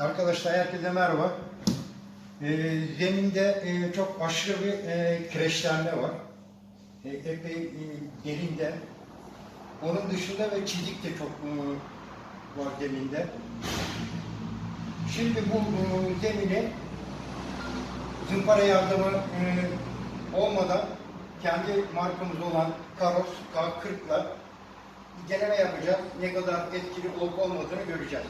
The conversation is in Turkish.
Arkadaşlar herkese merhaba. Ee, zeminde e, çok aşırı bir e, kireçlenme var. E, epey e, derinde. Onun dışında ve çizik de çok e, var zeminde. Şimdi bu e, zemini zımpara yardımı e, olmadan kendi markamız olan Karos K40'la deneme yapacağız. Ne kadar etkili olup olmadığını göreceğiz.